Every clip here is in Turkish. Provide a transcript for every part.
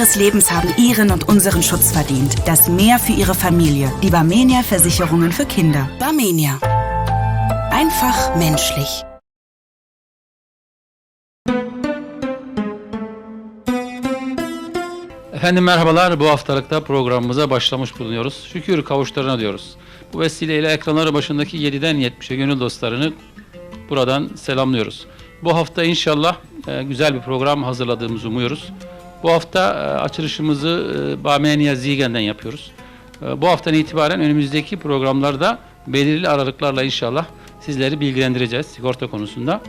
İhres Lebens haben ihren und unseren Schutz verdient. Das Mehr für ihre Familie. Die Barmenia Versicherungen für Kinder. Barmenia. Einfach menschlich. Efendim merhabalar. Bu haftalıkta programımıza başlamış bulunuyoruz. Şükür kavuşlarına diyoruz. Bu vesileyle ekranları başındaki 7'den 70'e gönül dostlarını buradan selamlıyoruz. Bu hafta inşallah e, güzel bir program hazırladığımızı umuyoruz. Bu hafta e, açılışımızı e, Barmenia Ziegen'den yapıyoruz. E, bu haftadan itibaren önümüzdeki programlarda belirli aralıklarla inşallah sizleri bilgilendireceğiz sigorta konusunda.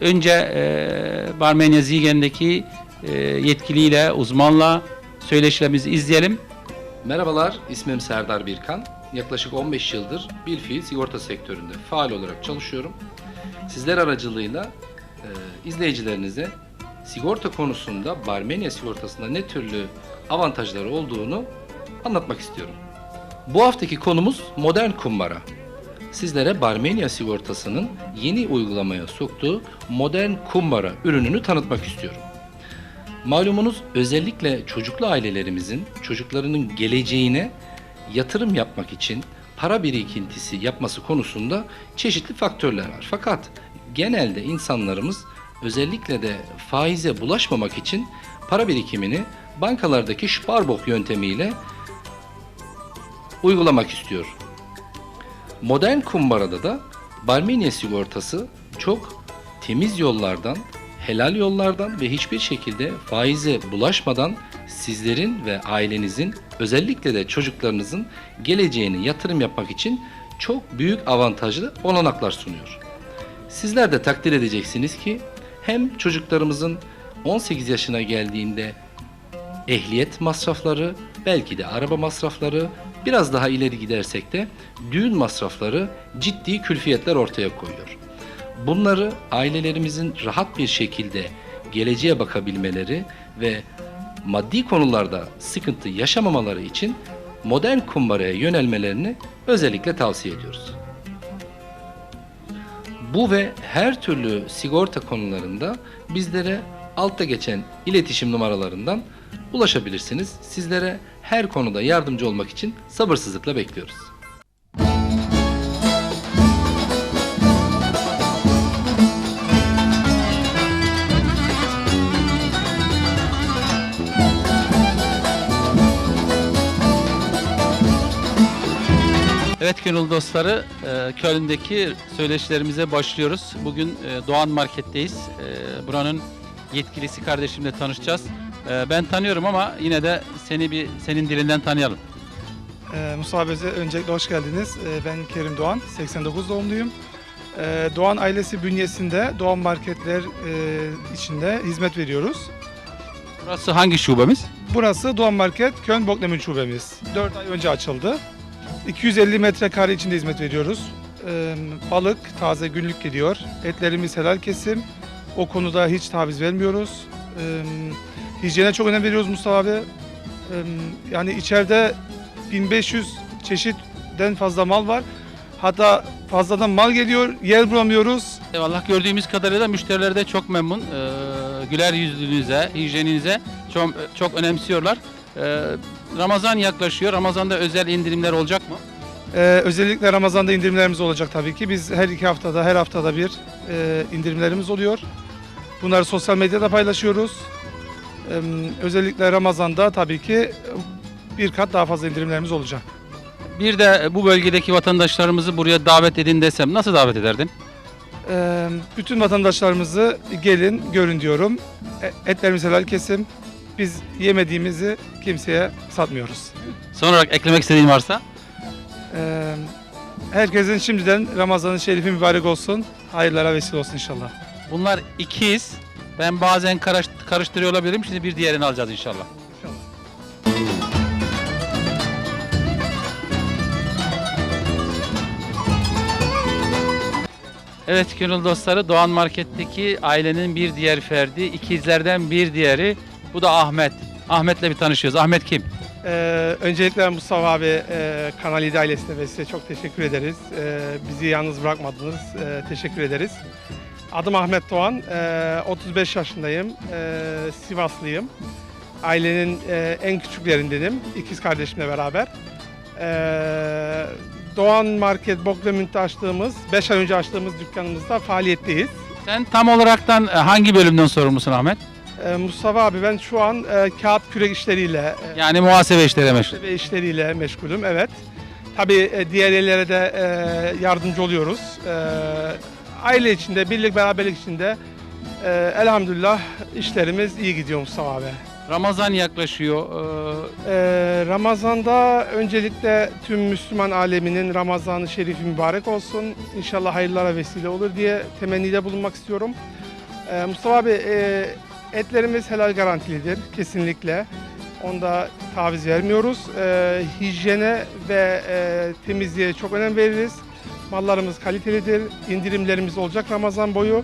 Önce Barmenia Ziegen'deki e, yetkiliyle, uzmanla söyleşilerimizi izleyelim. Merhabalar, ismim Serdar Birkan. Yaklaşık 15 yıldır bilfiil sigorta sektöründe faal olarak çalışıyorum. Sizler aracılığıyla e, izleyicilerinize sigorta konusunda Barmenia sigortasında ne türlü avantajları olduğunu anlatmak istiyorum. Bu haftaki konumuz modern kumbara. Sizlere Barmenia sigortasının yeni uygulamaya soktuğu modern kumbara ürününü tanıtmak istiyorum. Malumunuz özellikle çocuklu ailelerimizin çocuklarının geleceğine yatırım yapmak için para birikintisi yapması konusunda çeşitli faktörler var. Fakat genelde insanlarımız özellikle de faize bulaşmamak için para birikimini bankalardaki Sparbox yöntemiyle uygulamak istiyor. Modern kumbarada da Barmenia sigortası çok temiz yollardan, helal yollardan ve hiçbir şekilde faize bulaşmadan sizlerin ve ailenizin özellikle de çocuklarınızın geleceğine yatırım yapmak için çok büyük avantajlı olanaklar sunuyor. Sizler de takdir edeceksiniz ki hem çocuklarımızın 18 yaşına geldiğinde ehliyet masrafları, belki de araba masrafları, biraz daha ileri gidersek de düğün masrafları ciddi külfiyetler ortaya koyuyor. Bunları ailelerimizin rahat bir şekilde geleceğe bakabilmeleri ve maddi konularda sıkıntı yaşamamaları için modern kumbaraya yönelmelerini özellikle tavsiye ediyoruz. Bu ve her türlü sigorta konularında bizlere altta geçen iletişim numaralarından ulaşabilirsiniz. Sizlere her konuda yardımcı olmak için sabırsızlıkla bekliyoruz. Evet gönül dostları, e, Köln'deki söyleşilerimize başlıyoruz. Bugün e, Doğan Market'teyiz. E, buranın yetkilisi kardeşimle tanışacağız. Ben tanıyorum ama yine de seni bir senin dilinden tanıyalım. Ee, Musa Bey'e öncelikle hoş geldiniz. Ee, ben Kerim Doğan, 89 doğumluyum. Ee, Doğan ailesi bünyesinde Doğan Marketler e, içinde hizmet veriyoruz. Burası hangi şubemiz? Burası Doğan Market Köln Boklemün şubemiz. 4 ay önce açıldı. 250 metrekare içinde hizmet veriyoruz. Ee, balık taze günlük gidiyor. Etlerimiz helal kesim. O konuda hiç taviz vermiyoruz. Ee, hijyene çok önem veriyoruz Mustafa abi. Ee, yani içeride 1500 çeşitten fazla mal var. Hatta fazladan mal geliyor, yer bulamıyoruz. Eyvallah gördüğümüz kadarıyla müşteriler de çok memnun. Güler yüzlülüğünüze, hijyeninize çok, çok önemsiyorlar. Ramazan yaklaşıyor. Ramazan'da özel indirimler olacak mı? Ee, özellikle Ramazan'da indirimlerimiz olacak tabii ki. Biz her iki haftada, her haftada bir e, indirimlerimiz oluyor. Bunları sosyal medyada paylaşıyoruz. Ee, özellikle Ramazan'da tabii ki bir kat daha fazla indirimlerimiz olacak. Bir de bu bölgedeki vatandaşlarımızı buraya davet edin desem nasıl davet ederdin? Ee, bütün vatandaşlarımızı gelin, görün diyorum. E- Etlerimiz helal kesim. Biz yemediğimizi kimseye satmıyoruz. Son olarak eklemek istediğin varsa? Ee, herkesin şimdiden Ramazan-ı Şerifi mübarek olsun. Hayırlara vesile olsun inşallah. Bunlar ikiz. Ben bazen karış- karıştırıyor olabilirim. Şimdi bir diğerini alacağız inşallah. Evet gönül dostları Doğan Market'teki ailenin bir diğer ferdi, ikizlerden bir diğeri. Bu da Ahmet. Ahmet'le bir tanışıyoruz. Ahmet kim? Ee, öncelikle Mustafa abi e, Kanal 7 ailesine ve size çok teşekkür ederiz. Ee, bizi yalnız bırakmadınız. Ee, teşekkür ederiz. Adım Ahmet Doğan. Ee, 35 yaşındayım. Ee, Sivaslıyım. Ailenin e, en küçüklerindenim. İkiz kardeşimle beraber. Ee, Doğan Market Boklemünt'te açtığımız, 5 ay önce açtığımız dükkanımızda faaliyetteyiz. Sen tam olaraktan e, hangi bölümden sorumlusun Ahmet? Ee, Mustafa abi ben şu an e, kağıt kürek işleriyle, e, Yani muhasebe işleri meşgul. ve işleriyle meşgulüm, evet. Tabii e, diğer ellere de e, yardımcı oluyoruz. E, aile içinde, birlik beraberlik içinde e, elhamdülillah işlerimiz iyi gidiyor Mustafa abi. Ramazan yaklaşıyor. Ee, Ee, Ramazan'da öncelikle tüm Müslüman aleminin Ramazan-ı Şerifi mübarek olsun. İnşallah hayırlara vesile olur diye temennide bulunmak istiyorum. Ee, Mustafa abi e, etlerimiz helal garantilidir kesinlikle. Onda taviz vermiyoruz. Ee, hijyene ve e, temizliğe çok önem veririz. Mallarımız kalitelidir. İndirimlerimiz olacak Ramazan boyu.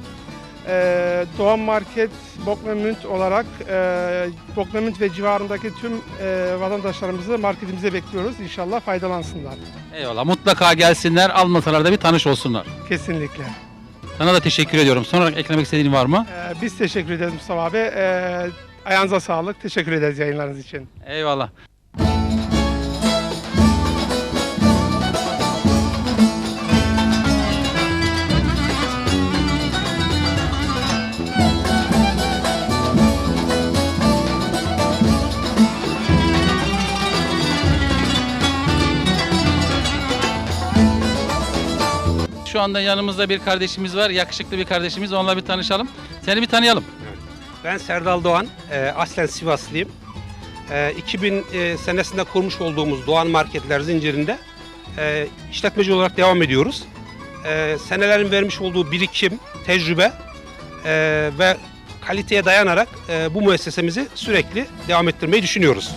Ee, Doğan Market Bokmemünt olarak e, Bokmemünt ve civarındaki tüm e, vatandaşlarımızı marketimize bekliyoruz. İnşallah faydalansınlar. eyvallah. Mutlaka gelsinler. Almasalar da bir tanış olsunlar. Kesinlikle. Sana da teşekkür ediyorum. Son olarak eklemek istediğin var mı? Ee, biz teşekkür ederiz Mustafa abi. Ee, ayağınıza sağlık. Teşekkür ederiz yayınlarınız için. Eyvallah. Anda yanımızda bir kardeşimiz var. Yakışıklı bir kardeşimiz. Onunla bir tanışalım. Seni bir tanıyalım. Ben Serdal Doğan, e, aslen Sivaslıyım. E, 2000 e, senesinde kurmuş olduğumuz Doğan Marketler zincirinde e, işletmeci olarak devam ediyoruz. E, senelerin vermiş olduğu birikim, tecrübe e, ve kaliteye dayanarak e, bu müessesemizi sürekli devam ettirmeyi düşünüyoruz.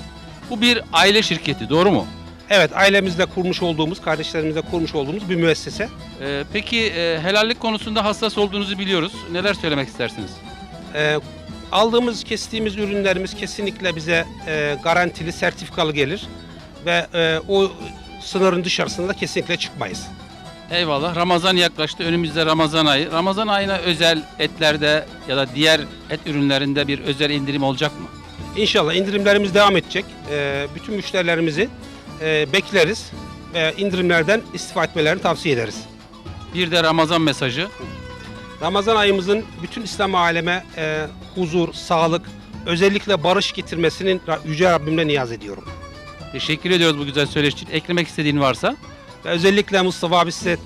Bu bir aile şirketi, doğru mu? Evet, ailemizle kurmuş olduğumuz, kardeşlerimizle kurmuş olduğumuz bir müessese. Ee, peki e, helallik konusunda hassas olduğunuzu biliyoruz. Neler söylemek istersiniz? E, aldığımız, kestiğimiz ürünlerimiz kesinlikle bize e, garantili, sertifikalı gelir ve e, o sınırın dışarısında kesinlikle çıkmayız. Eyvallah. Ramazan yaklaştı. Önümüzde Ramazan ayı. Ramazan ayına özel etlerde ya da diğer et ürünlerinde bir özel indirim olacak mı? İnşallah indirimlerimiz devam edecek. E, bütün müşterilerimizi e, bekleriz ve indirimlerden istifa etmelerini tavsiye ederiz. Bir de Ramazan mesajı. Ramazan ayımızın bütün İslam aleme e, huzur, sağlık, özellikle barış getirmesinin Yüce Rabbimle niyaz ediyorum. Teşekkür ediyoruz bu güzel söyleşi için. Eklemek istediğin varsa. Ve özellikle Mustafa abi size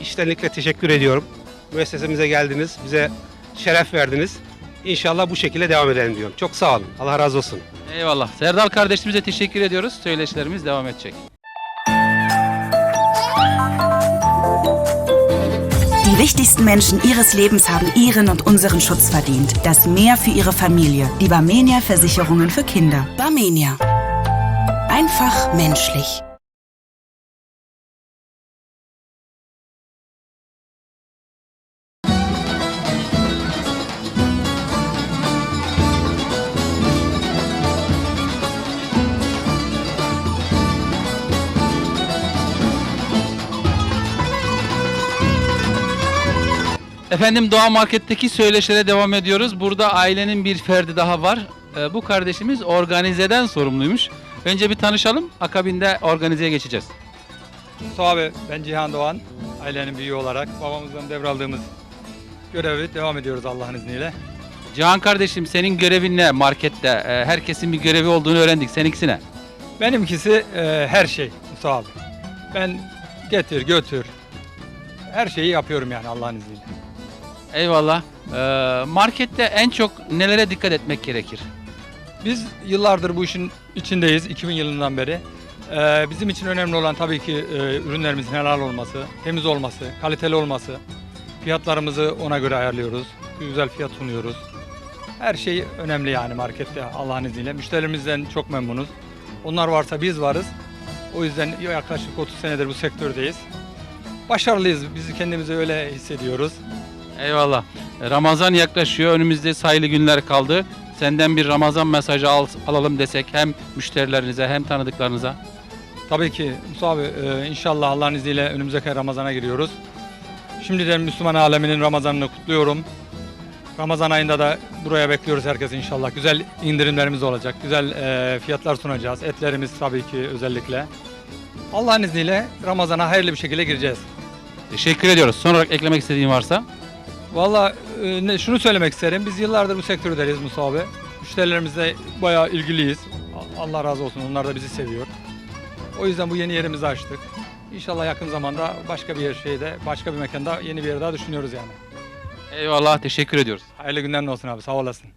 iştenlikle teşekkür ediyorum. Müessesemize geldiniz, bize şeref verdiniz. İnşallah bu şekilde devam edelim diyorum. Çok sağ olun. Allah razı olsun. Eyvallah. Serdal kardeşimize teşekkür ediyoruz. Söyleşilerimiz devam edecek. Die wichtigsten Menschen Ihres Lebens haben Ihren und unseren Schutz verdient. Das mehr für Ihre Familie. Die Barmenia Versicherungen für Kinder. Barmenia. Einfach menschlich. Efendim Doğa Market'teki söyleşilere devam ediyoruz. Burada ailenin bir ferdi daha var. Ee, bu kardeşimiz organizeden sorumluymuş. Önce bir tanışalım. Akabinde organizeye geçeceğiz. Mustafa abi, ben Cihan Doğan. Ailenin büyüğü olarak babamızdan devraldığımız görevi devam ediyoruz Allah'ın izniyle. Cihan kardeşim senin görevin ne markette? Ee, herkesin bir görevi olduğunu öğrendik. Seninkisi ne? Benimkisi e, her şey Mustafa abi. Ben getir götür. Her şeyi yapıyorum yani Allah'ın izniyle. Eyvallah. Ee, markette en çok nelere dikkat etmek gerekir? Biz yıllardır bu işin içindeyiz 2000 yılından beri. Ee, bizim için önemli olan tabii ki e, ürünlerimizin helal olması, temiz olması, kaliteli olması. Fiyatlarımızı ona göre ayarlıyoruz. Güzel fiyat sunuyoruz. Her şey önemli yani markette Allah'ın izniyle. Müşterilerimizden çok memnunuz. Onlar varsa biz varız. O yüzden yaklaşık 30 senedir bu sektördeyiz. Başarılıyız. Biz kendimizi öyle hissediyoruz. Eyvallah. Ramazan yaklaşıyor. Önümüzde sayılı günler kaldı. Senden bir Ramazan mesajı al- alalım desek hem müşterilerinize hem tanıdıklarınıza. Tabii ki Musa abi e, inşallah Allah'ın izniyle önümüzdeki Ramazan'a giriyoruz. Şimdiden Müslüman aleminin Ramazan'ını kutluyorum. Ramazan ayında da buraya bekliyoruz herkes inşallah. Güzel indirimlerimiz olacak. Güzel e, fiyatlar sunacağız. Etlerimiz tabii ki özellikle. Allah'ın izniyle Ramazan'a hayırlı bir şekilde gireceğiz. Teşekkür ediyoruz. Son olarak eklemek istediğin varsa. Valla e, şunu söylemek isterim. Biz yıllardır bu sektörderiz Musa abi. Müşterilerimizle bayağı ilgiliyiz. Allah razı olsun. Onlar da bizi seviyor. O yüzden bu yeni yerimizi açtık. İnşallah yakın zamanda başka bir şeyde, başka bir mekanda yeni bir yer daha düşünüyoruz yani. Eyvallah. Teşekkür ediyoruz. Hayırlı günler olsun abi. Sağ olasın.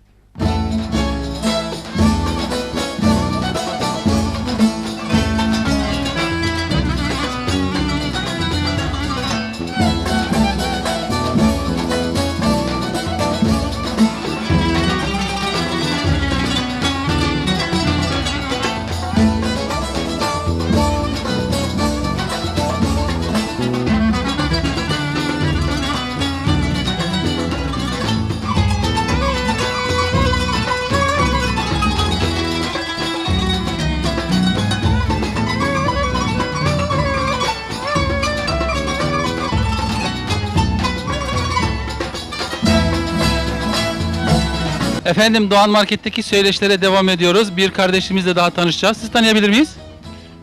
Efendim Doğan Market'teki söyleşilere devam ediyoruz. Bir kardeşimizle daha tanışacağız. Siz tanıyabilir miyiz?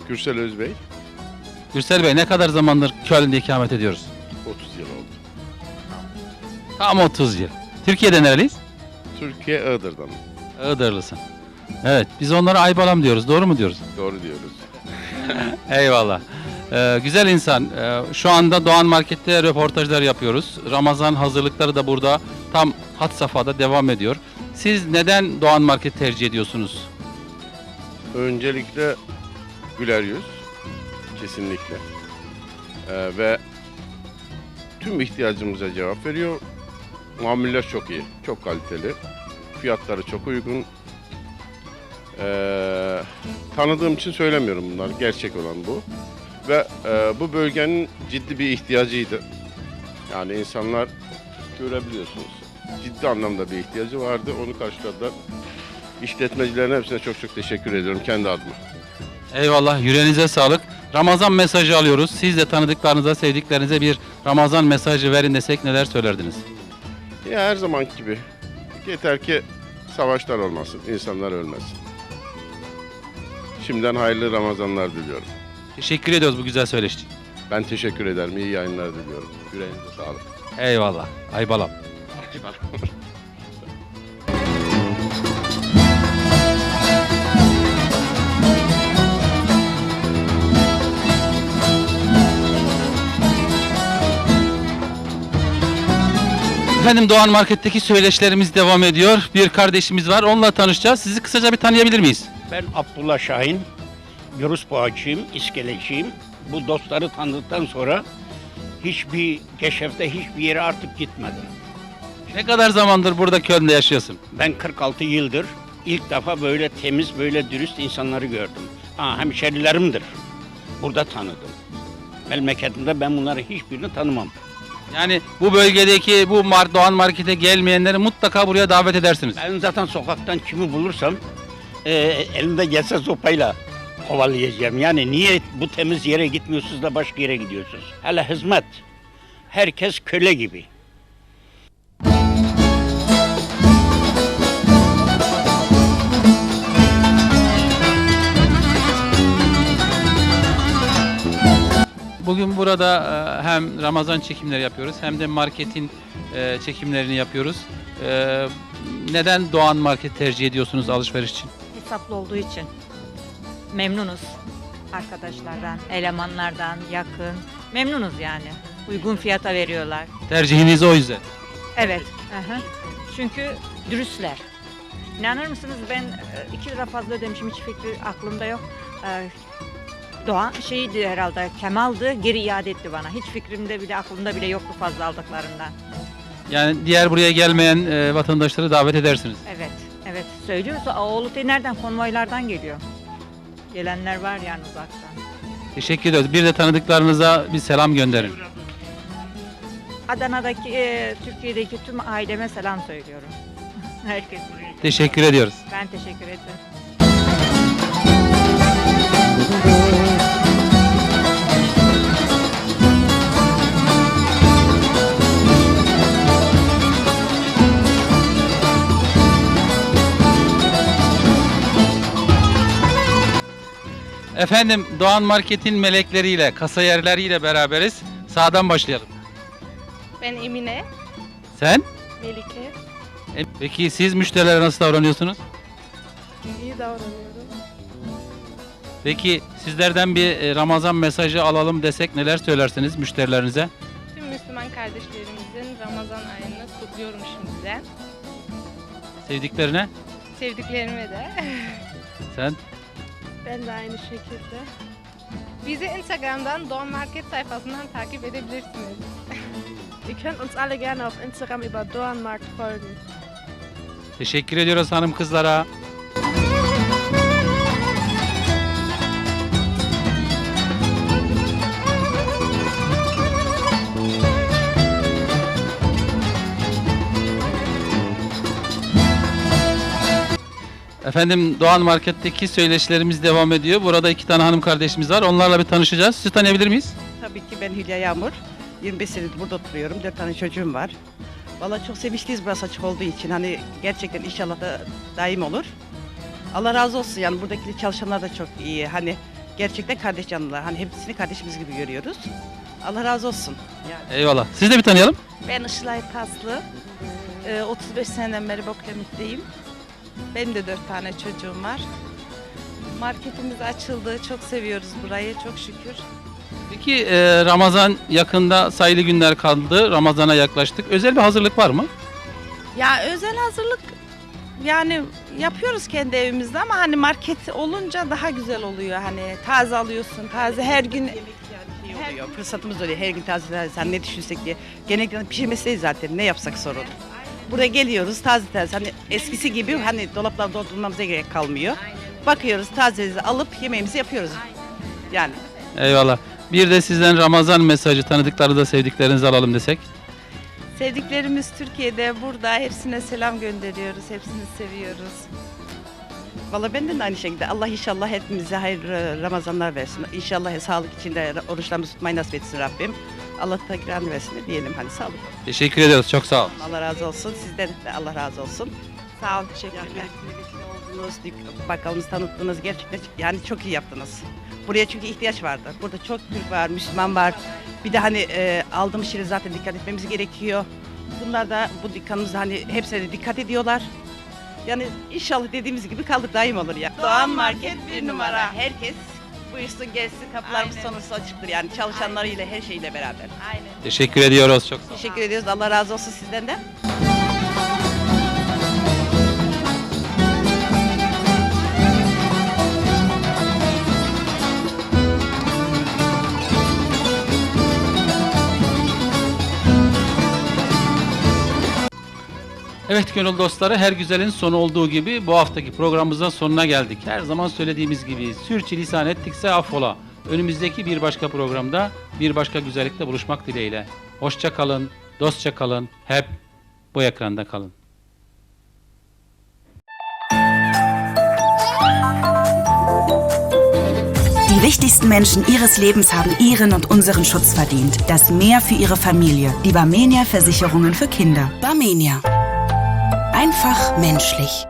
Gürsel Özbey, Gürsel Bey ne kadar zamandır Köln'de ikamet ediyoruz? 30 yıl oldu. Tam 30 yıl. Türkiye'de nereliyiz? Türkiye Iğdır'dan. Iğdırlısın. Evet, biz onlara Aybalam diyoruz. Doğru mu diyoruz? Doğru diyoruz. Eyvallah. Ee, güzel insan. Ee, şu anda Doğan Market'te röportajlar yapıyoruz. Ramazan hazırlıkları da burada tam hat safhada devam ediyor. Siz neden Doğan Market tercih ediyorsunuz? Öncelikle güler yüz. Kesinlikle. Ee, ve tüm ihtiyacımıza cevap veriyor. Muameller çok iyi. Çok kaliteli. Fiyatları çok uygun. Ee, tanıdığım için söylemiyorum bunlar. Gerçek olan bu. Ve e, bu bölgenin ciddi bir ihtiyacıydı. Yani insanlar görebiliyorsunuz. Ciddi anlamda bir ihtiyacı vardı. Onu karşıladılar. İşletmecilerin hepsine çok çok teşekkür ediyorum kendi adıma. Eyvallah, yüreğinize sağlık. Ramazan mesajı alıyoruz. Siz de tanıdıklarınıza, sevdiklerinize bir Ramazan mesajı verin desek neler söylerdiniz? Ya her zaman gibi. Yeter ki savaşlar olmasın, insanlar ölmesin. Şimdiden hayırlı Ramazanlar diliyorum. Teşekkür ediyoruz bu güzel söyleşi için. Ben teşekkür ederim. İyi yayınlar diliyorum. Yüreğinize sağlık. Eyvallah. Aybalam. Efendim Doğan Market'teki söyleşilerimiz devam ediyor. Bir kardeşimiz var. Onunla tanışacağız. Sizi kısaca bir tanıyabilir miyiz? Ben Abdullah Şahin, Yunus Boğaçıyım, iskeleciyim. Bu dostları tanıdıktan sonra hiçbir keşefte hiçbir yere artık gitmedim. Ne kadar zamandır burada Köln'de yaşıyorsun? Ben 46 yıldır ilk defa böyle temiz, böyle dürüst insanları gördüm. Ha, hemşerilerimdir. Burada tanıdım. Memleketimde ben bunları hiçbirini tanımam. Yani bu bölgedeki bu Mar Doğan Market'e gelmeyenleri mutlaka buraya davet edersiniz. Ben zaten sokaktan kimi bulursam e, elimde gelse sopayla kovalayacağım. Yani niye bu temiz yere gitmiyorsunuz da başka yere gidiyorsunuz? Hele hizmet. Herkes köle gibi. Bugün burada e, hem Ramazan çekimleri yapıyoruz hem de marketin e, çekimlerini yapıyoruz. E, Neden Doğan Market tercih ediyorsunuz alışveriş için? hesaplı olduğu için memnunuz arkadaşlardan, elemanlardan, yakın. Memnunuz yani. Uygun fiyata veriyorlar. Tercihiniz o yüzden. Evet. aha. Çünkü dürüstler. İnanır mısınız ben 2 lira fazla ödemişim hiç fikri aklımda yok. E, Doğan şeydi herhalde Kemal'dı geri iade etti bana. Hiç fikrimde bile aklımda bile yoktu fazla aldıklarından. Yani diğer buraya gelmeyen e, vatandaşları davet edersiniz. Evet, evet. Söylüyorsa oğlu nereden konvoylardan geliyor. Gelenler var yani uzaktan. Teşekkür ediyoruz. Bir de tanıdıklarınıza bir selam gönderin. Adana'daki, e, Türkiye'deki tüm aileme selam söylüyorum. Herkese. Teşekkür ediyoruz. Ben teşekkür ederim. Efendim Doğan Market'in melekleriyle, kasayerleriyle beraberiz. Sağdan başlayalım. Ben Emine, Sen? Melike. E, Peki siz müşterilere nasıl davranıyorsunuz? İyi davranıyorum. Peki sizlerden bir e, Ramazan mesajı alalım desek neler söylersiniz müşterilerinize? Tüm Müslüman kardeşlerimizin Ramazan ayını kutluyorum şimdiden. Sevdiklerine? Sevdiklerime de. Sen? Ben de aynı şekilde. Bizi Instagram'dan Doğan Market sayfasından takip edebilirsiniz. Ihr könnt uns alle gerne auf Instagram über Dornmarkt folgen. Teşekkür ediyoruz hanım kızlara. Efendim Doğan Market'teki söyleşilerimiz devam ediyor. Burada iki tane hanım kardeşimiz var. Onlarla bir tanışacağız. Sizi tanıyabilir miyiz? Tabii ki ben Hülya Yağmur. 25 senedir burada oturuyorum. 4 tane çocuğum var. Vallahi çok sevinçliyiz burası açık olduğu için. Hani gerçekten inşallah da daim olur. Allah razı olsun yani buradaki çalışanlar da çok iyi. Hani gerçekten kardeş canlılar. Hani hepsini kardeşimiz gibi görüyoruz. Allah razı olsun. Yani. Eyvallah. Siz de bir tanıyalım. Ben Işılay Paslı. Ee, 35 seneden beri Bokremit'teyim. Benim de 4 tane çocuğum var. Marketimiz açıldı. Çok seviyoruz burayı. Çok şükür. Peki e, Ramazan yakında sayılı günler kaldı. Ramazana yaklaştık. Özel bir hazırlık var mı? Ya özel hazırlık yani yapıyoruz kendi evimizde ama hani market olunca daha güzel oluyor. Hani taze alıyorsun. Taze her gün şey oluyor. Fırsatımız oluyor. Her gün taze taze hani ne düşünsek diye. Genellikle pişirmesi değil zaten. Ne yapsak sorun. Buraya geliyoruz taze taze. Hani eskisi gibi hani dolaplarda doldurmamıza gerek kalmıyor. Bakıyoruz tazemizi alıp yemeğimizi yapıyoruz. Yani. Eyvallah. Bir de sizden Ramazan mesajı tanıdıkları da sevdiklerinizi alalım desek. sevdiklerimiz Türkiye'de burada hepsine selam gönderiyoruz. Hepsini seviyoruz. Valla benden de aynı şekilde. Allah inşallah hepimize hayırlı Ramazanlar versin. İnşallah sağlık içinde oruçlarımızı tutmayı nasip etsin Rabbim. Allah tekrar versin de diyelim hani sağlık. Teşekkür ediyoruz. Çok sağ olun. Allah razı olsun. Sizden de Allah razı olsun. Sağ olun. Teşekkürler. oldunuz, bakkalımızı tanıttınız. Gerçekten yani çok iyi yaptınız. Buraya çünkü ihtiyaç vardı. Burada çok Türk var, Müslüman var. Bir de hani e, aldığımız şeye zaten dikkat etmemiz gerekiyor. Bunlar da bu dükkanımızda hani hepsine de dikkat ediyorlar. Yani inşallah dediğimiz gibi kaldık daim olur ya. Doğan Market bir numara. Herkes buyursun gelsin. Kapılarımız Aynen. sonrası açıktır yani çalışanlarıyla her şeyle beraber. Aynen. Teşekkür ediyoruz. Çok sağ olun. Teşekkür ediyoruz. Allah razı olsun sizden de. Evet gönül dostları her güzelin sonu olduğu gibi bu haftaki programımızın sonuna geldik. Her zaman söylediğimiz gibi sürçülisan ettikse affola. Önümüzdeki bir başka programda bir başka güzellikle buluşmak dileğiyle. Hoşça kalın, dostça kalın, hep bu ekranda kalın. Die wichtigsten Menschen Ihres Lebens haben Ihren und unseren Schutz verdient. Das mehr für Ihre Familie. Die Barmenia Versicherungen für Kinder. Barmenia. Einfach menschlich.